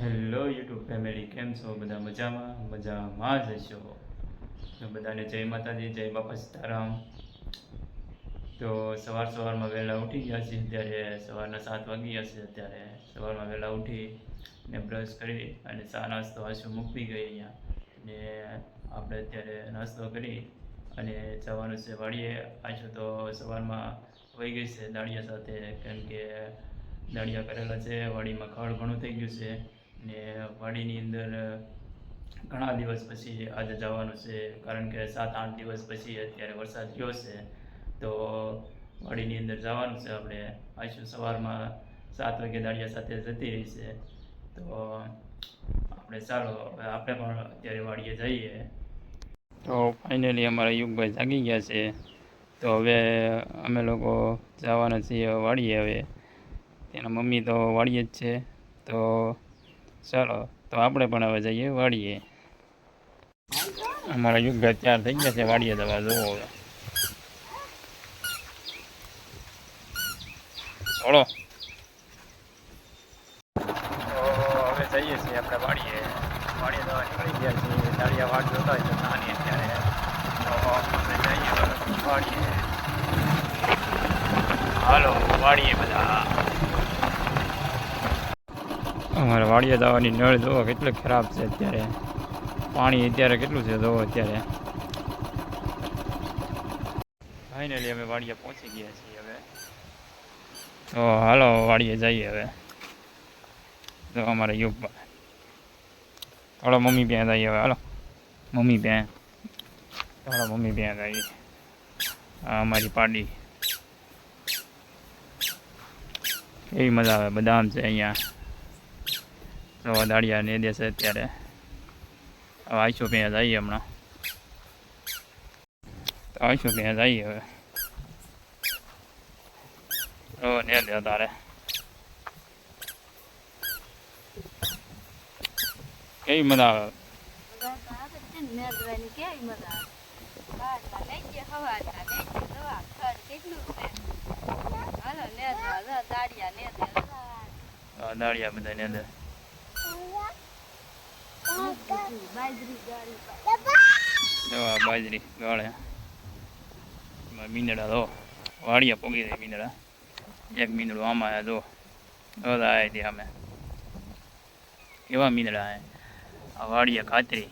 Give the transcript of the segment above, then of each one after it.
Hello YouTube family, કેમ છો? બધા મજામાં? મજામાં જ હશો. તો બધાને જય માતાજી, જય બાપા સીતારામ. તો સવાર સવારમાં વહેલા ઉઠી ગયા છીએ. અત્યારે સવારના સાત વાગી ગયા છે. અત્યારે સવારમાં વહેલા ઉઠી ને બ્રશ કરી અને ચા નાસ્તો આશુ મૂકવી ગઈ અહીંયા. ને આપણે અત્યારે નાસ્તો કરી અને જવાનું છે વાડીએ. આશુ તો સવારમાં વહી ગઈ છે દાળિયા સાથે. કેમ કે દાળિયા કરેલા છે. વાડીમાં ખડ ઘણું થઈ ગયું છે. ને વાડીની અંદર ઘણા દિવસ પછી આજે જવાનું છે. કારણ કે સાત, આઠ દિવસ પછી અત્યારે વરસાદ થયો છે. તો વાડીની અંદર જવાનું છે આપણે. આવીશું સવારમાં સાત વાગે દાળિયા સાથે જતી રહી છે. તો આપણે ચાલો આપણે પણ અત્યારે વાડીએ જઈએ. તો ફાઇનલી અમારા યુગભાઈ જાગી ગયા છે. તો હવે અમે લોકો જવાના છીએ વાડીએ હવે. તેના મમ્મી તો વાડીએ જ છે. તો ચાલો, તો આપણે પણ હવે જઈએ વાડીએ. અમારા યુગભાઈ તૈયાર થઈ ગયા છે, વાડીએ દવા જોવો હવે. ચલો હવે જઈએ છીએ આપણે વાડીએ. વાડીએ દવા નીકળી ગયા છીએ દાળિયા વાડ જોતા અત્યારે. વાડીએ. હાલો, વાડીએ બધા. અમારે વાડીએ દાવાની નળ જોવો કેટલી ખરાબ છે અત્યારે. પાણી અત્યારે કેટલું છે જોવો અત્યારે. ફાઇનલી અમે વાડીએ પહોંચી ગયા છીએ હવે. તો હાલો વાડીએ જઈએ હવે. તો અમારે યુગ થોડો મમ્મી ત્યાં જઈએ હવે. હાલો, મમ્મી ત્યાં થોડો મમ્મી ત્યાં જઈએ અમારી પાડી. કેવી મજા આવે, બદામ છે અહીંયા. તો દાળિયા ને દેશે અત્યારે. હવે આવીશું ત્યાં જઈએ હમણાં. તો આવીશું ત્યાં જઈએ હવે ઓ ને દે તારે કેવી મજા આવે? દાળિયા બધા ને અંદર બાજરી ગાળે. મીંદડા દો વાડિયા પોગી દે મીંદડા એક મીંદડું આમાં હે દો બધા આવે ત્યાં અમે કેવા મીંદડા આ વાડિયા ખાતરી,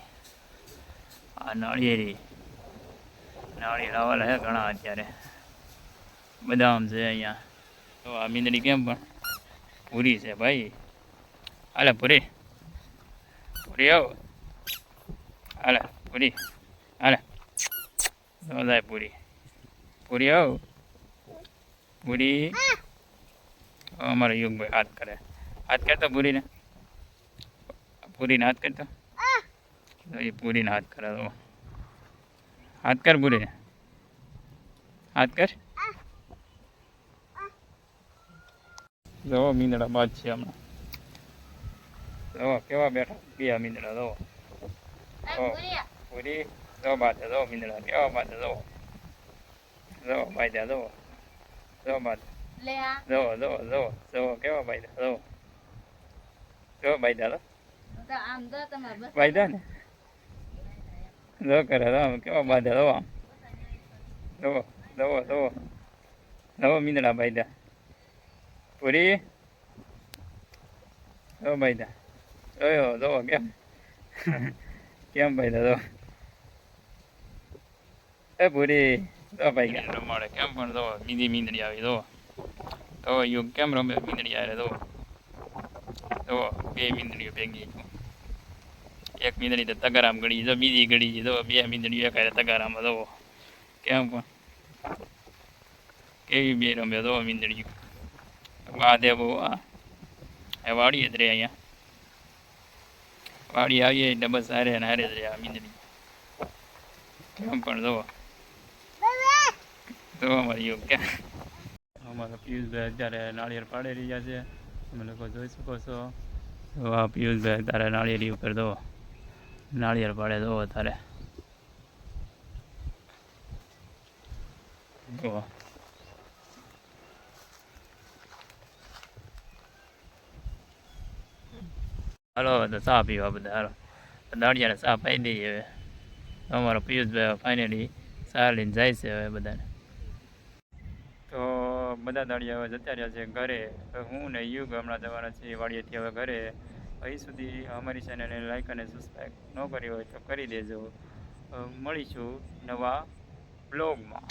આ નાળિયેરી. નાળિયેર આવેલા હે ઘણા અત્યારે. છે તો આ મીંદડી કેમ પણ પૂરી છે ભાઈ? હાલે પૂરી પૂરી આવો હાલે પૂરી હાલે બધાય પૂરી પૂરી આવો પૂરી અમારો યુગભાઈ હાથ કરે હાથ કરતો પૂરીને પૂરીને હાથ કરતો એ પૂરીને હાથ કરે તો હાથ કર પૂરીને હાથ કર જો મીંદડા બાદ છે હમણાં જો કેવા બેઠા? ગયા મીંદડા જો પૂરી જો બાદ જો મીંદડા કેવા બાદ જો જો બાયદા જો જો બાદ જો જો જો જો કેવા બાયદા જો જો બાયદા તો બાયદા ને જો કરે જો કેવા બાંધે જો આમ? જો જો જો જો મીંદડા બાયદા પૂરી જો બાયદા જોયો જો કેમ કેમ ભાઈ દાદો એ પૂરી તો ભાઈ કેમ રમાડે કેમ પણ તો બીજી મીંદડી આવી તો તો યુગ કેમ રમે મીંદડી આવે તો તો બે મીંદડીઓ ભેગી એક મીંદડી તો તગારામ ગળી જો બીજી ગળી જો બે મીંદડીઓ એક હારે તગારામાં જો કેમ પણ કેવી બે રમે તો મીંદડી બાધે બહુ આ એ વાડીએ જ રે અહીંયા વાડી આવીએ એટલે બસ હારે ને હારે જ રે આ મીંદડી. કેમ પણ જો તો અમારી યોગ કે અમારા પિયુષભાઈ અત્યારે નાળિયેર પાડી રહ્યા છે. તમે લોકો જોઈ શકો છો. આ પિયુષભાઈ અત્યારે નાળિયેરી ઉપર દો નાળિયેર પાડે દો તારે જો હાલો હવે તો ચા પીવા બધા, હાલો. દાડિયાને ચા પાઈ દઈએ હવે. અમારો પિયુષભાઈ ફાઇનલી ચા લઈને જાય છે હવે બધાને. તો બધા દાડિયા હવે જતા રહ્યા છે ઘરે. હું ને યુગ હમણાં જવાના છીએ વાડીએથી હવે ઘરે. અહીં સુધી અમારી ચેનલને લાઈક અને સબસ્ક્રાઈબ ન કરી હોય તો કરી દેજો. મળીશું નવા બ્લોગમાં